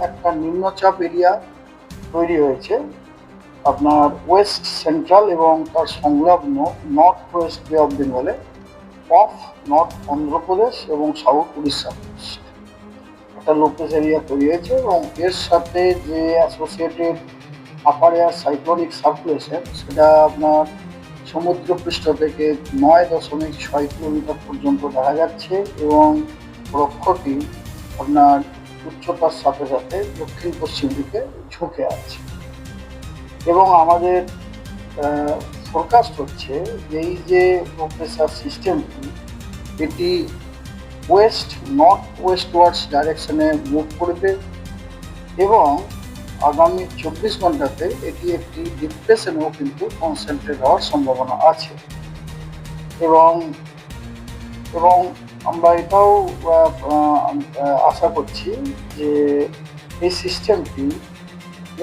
একটা নিম্নচাপ এরিয়া তৈরি হয়েছে। আপনার ওয়েস্ট সেন্ট্রাল এবং তার সংলগ্ন নর্থ ওয়েস্ট বে অফ বেঙ্গলে অফ নর্থ অন্ধ্রপ্রদেশ এবং সাউথ উড়িষ্যা একটা লোকেশ এরিয়া তৈরি হয়েছে এবং এর সাথে যে associated upper air cyclonic circulation সেটা আপনার সমুদ্রপৃষ্ঠ থেকে নয় দশমিক ছয় কিলোমিটার পর্যন্ত দেখা যাচ্ছে এবং রক্ষটি আপনার উচ্চতার সাথে সাথে দক্ষিণ পশ্চিম দিকে ঝুঁকে আছে। এবং আমাদের ফোরকাস্ট হচ্ছে এই যে প্রফেসার সিস্টেমটি এটি ওয়েস্ট নর্থ ওয়েস্টওয়ার্ডস ডাইরেকশনে মুভ করবে এবং আগামী চব্বিশ ঘন্টাতে এটি একটি ডিপ্রেশনেও কিন্তু কনসেন্ট্রেট হওয়ার সম্ভাবনা আছে। এবং এবং আমরা এটাও আশা করছি যে এই সিস্টেমটি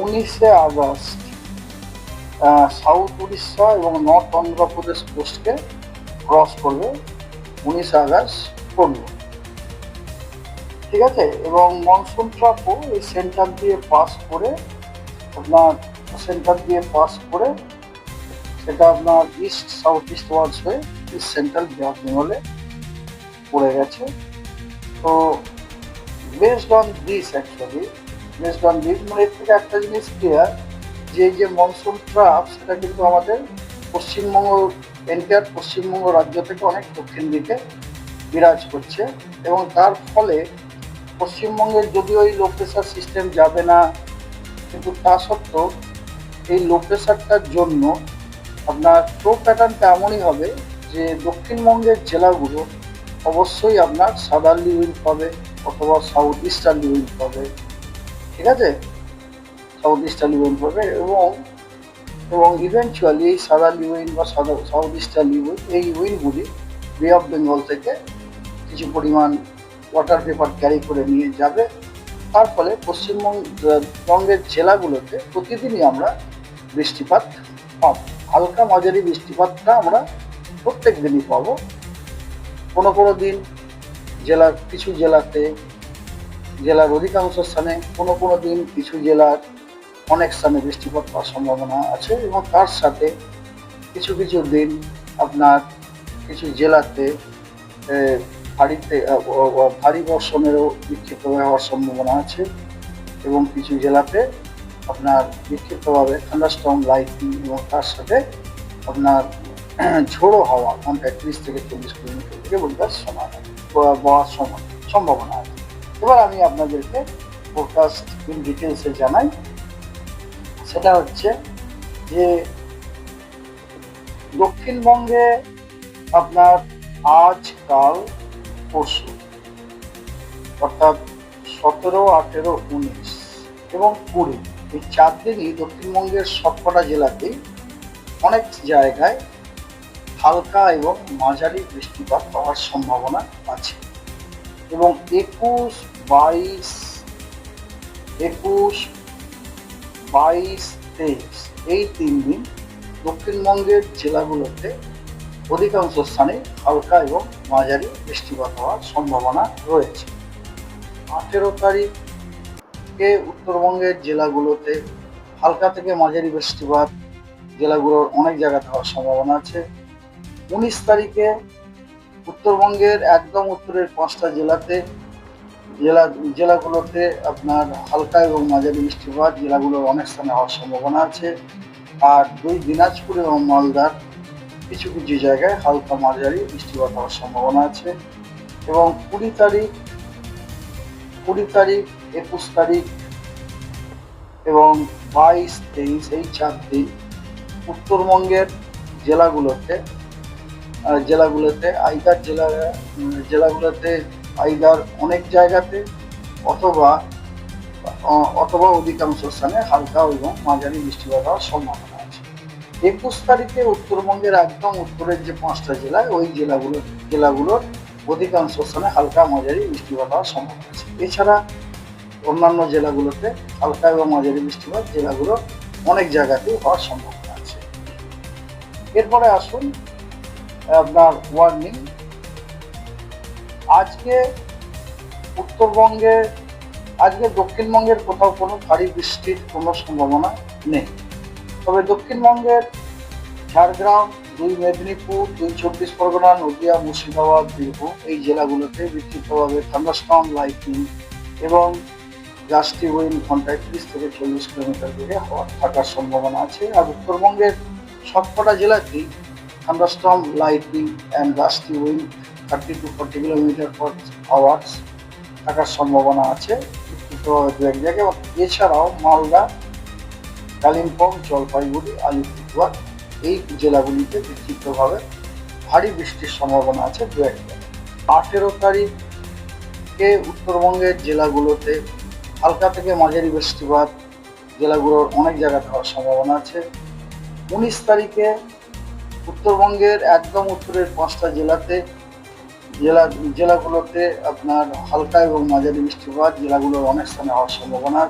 উনিশে আগস্ট সাউথ উড়িষ্যা এবং নর্থ অন্ধ্রপ্রদেশ কোস্টকে ক্রস করবে উনিশে আগস্ট করবে ঠিক আছে? এবং মনসুন ট্রাপও এই সেন্টার দিয়ে পাস করে আপনার, সেন্টার দিয়ে পাস করে সেটা আপনার ইস্ট, সাউথ ইস্ট ওয়ার্ডস হয়ে ইস্ট সেন্ট্রাল বেঙ্গলে পড়ে গেছে। তো based on this actually based on this মানে এর থেকে একটা জিনিস ক্লিয়ার যে যে মনসুন ট্রাপ সেটা কিন্তু আমাদের পশ্চিমবঙ্গ এন্টায়ার পশ্চিমবঙ্গ রাজ্য থেকে অনেক দক্ষিণ দিকে বিরাজ করছে এবং তার ফলে পশ্চিমবঙ্গের যদিও এই লো প্রেশার সিস্টেম যাবে না, কিন্তু তা সত্ত্বেও এই লো প্রেশারটার জন্য আপনার ফ্লো প্যাটার্নটা এমনই হবে যে দক্ষিণবঙ্গের জেলাগুলো অবশ্যই আপনার সাদার্লি উইন্ড পাবে অথবা সাউথ ইস্টার্লি উইন্ড পাবে। ঠিক আছে? সাউথ ইস্টার্লি উইন্ড পাবে এবং এবং ইভেনচুয়ালি এই সাদার্লি উইন্ড বা সাউথ ইস্টার্লি উইন্ড এই উইন্ডগুলি বে অফ বেঙ্গল থেকে কিছু পরিমাণ ওয়াটার পেপার ক্যারি করে নিয়ে যাবে। তার ফলে পশ্চিমবঙ্গের জেলাগুলোতে প্রতিদিনই আমরা বৃষ্টিপাত পাব। হালকা মাঝারি বৃষ্টিপাতটা আমরা প্রত্যেক দিনই পাবো। কোনো কোনো দিন জেলার কিছু জেলাতে, জেলার অধিকাংশ স্থানে কোনো কোনো দিন কিছু জেলার অনেক স্থানে বৃষ্টিপাত হওয়ার সম্ভাবনা আছে এবং তার সাথে কিছু কিছু দিন আপনার কিছু জেলাতে ভারীতে ভারী বর্ষণেরও বিক্ষিপ্ত হওয়ার সম্ভাবনা আছে এবং কিছু জেলাতে আপনার বিক্ষিপ্তভাবে থান্ডারস্টর্ম লাইটিং এবং তার সাথে আপনার ঝোড়ো হাওয়া ঘন্টায় ত্রিশ থেকে চল্লিশ কিলোমিটার থেকে বোঝার সময় বওয়ার সময় সম্ভাবনা আছে। এবার আমি আপনাদেরকে ফোরকাস্ট ইন ডিটেলসে জানাই। সেটা হচ্ছে যে দক্ষিণবঙ্গে আপনার আজ, কাল, পরশু, অর্থাৎ সতেরো, আঠেরো, উনিশ এবং কুড়ি, এই চার দিনই দক্ষিণবঙ্গের সবকটা জেলাতেই অনেক জায়গায় হালকা এবং মাঝারি বৃষ্টিপাত হওয়ার সম্ভাবনা আছে। এবং একুশ বাইশ একুশ বাইশ তেইশ, এই তিন দিন দক্ষিণবঙ্গের জেলাগুলোতে অধিকাংশ স্থানে হালকা এবং মাঝারি বৃষ্টিপাত হওয়ার সম্ভাবনা রয়েছে। আঠেরো তারিখে উত্তরবঙ্গের জেলাগুলোতে হালকা থেকে মাঝারি বৃষ্টিপাত, জেলাগুলোর অনেক জায়গাতে হওয়ার সম্ভাবনা আছে। উনিশ তারিখে উত্তরবঙ্গের একদম উত্তরের পাঁচটা জেলাতে, জেলা, জেলাগুলোতে আপনার হালকা এবং মাঝারি বৃষ্টিপাত, জেলাগুলোর অনেক স্থানে হওয়ার সম্ভাবনা আছে। আর দুই দিনাজপুর এবং মালদার কিছু কিছু জায়গায় হালকা মাঝারি বৃষ্টিপাত হওয়ার সম্ভাবনা আছে। এবং কুড়ি তারিখ কুড়ি তারিখ, একুশ তারিখ এবং বাইশ, তেইশ, এই চার দিন উত্তরবঙ্গের জেলাগুলোতে জেলাগুলোতে আইদার জেলা জেলাগুলোতে আইদার অনেক জায়গাতে অথবা অথবা অধিকাংশ স্থানে হালকা এবং মাঝারি বৃষ্টিপাত হওয়ার সম্ভাবনা আছে। একুশ তারিখে উত্তরবঙ্গের একদম উত্তরের যে পাঁচটা জেলা, ওই জেলাগুলো জেলাগুলোর অধিকাংশ স্থানে হালকা মাঝারি বৃষ্টিপাত হওয়ার সম্ভাবনা আছে। এছাড়া অন্যান্য জেলাগুলোতে হালকা এবং মাঝারি বৃষ্টিপাত জেলাগুলো অনেক জায়গাতেই হওয়ার সম্ভাবনা আছে। এরপরে আসুন আপনার ওয়ার্নিং আজকে উত্তরবঙ্গে, আজকে দক্ষিণবঙ্গের কোথাও কোনো ভারী বৃষ্টির কোনো সম্ভাবনা নেই। তবে দক্ষিণবঙ্গের ঝাড়গ্রাম, দুই মেদিনীপুর, দুই চব্বিশ পরগনা, নদিয়া, মুর্শিদাবাদ, বীরভূম এই জেলাগুলোতে বিক্ষিপ্তভাবে থান্ডারস্টর্ম লাইটিং এবং গাছটি উইন ঘন্টায় তিরিশ থেকে চল্লিশ কিলোমিটার বেগে হওয়ার থাকার সম্ভাবনা আছে। আর উত্তরবঙ্গের সবকটা জেলাতেই thunderstorm lightning and gusty wind thirty to forty kilometre per hours থাকার সম্ভাবনা আছে। দু এক জায়গায় এছাড়াও মালদা, কালিম্পং, জলপাইগুড়ি, আলিপুরদুয়ার এই জেলাগুলিতে বিক্ষিপ্তভাবে ভারী বৃষ্টির সম্ভাবনা আছে দু এক জায়গায়। আঠেরো তারিখে উত্তরবঙ্গের জেলাগুলোতে হালকা থেকে মাঝারি বৃষ্টিপাত, জেলাগুলোর অনেক জায়গাতে হওয়ার সম্ভাবনা আছে। উনিশ তারিখে উত্তরবঙ্গের একদম উত্তরের পাঁচটা জেলাতে, জেলা, জেলাগুলোতে আপনার হালকা এবং মাঝারি বৃষ্টিপাত, জেলাগুলোর অনেক স্থানে হওয়ার সম্ভাবনা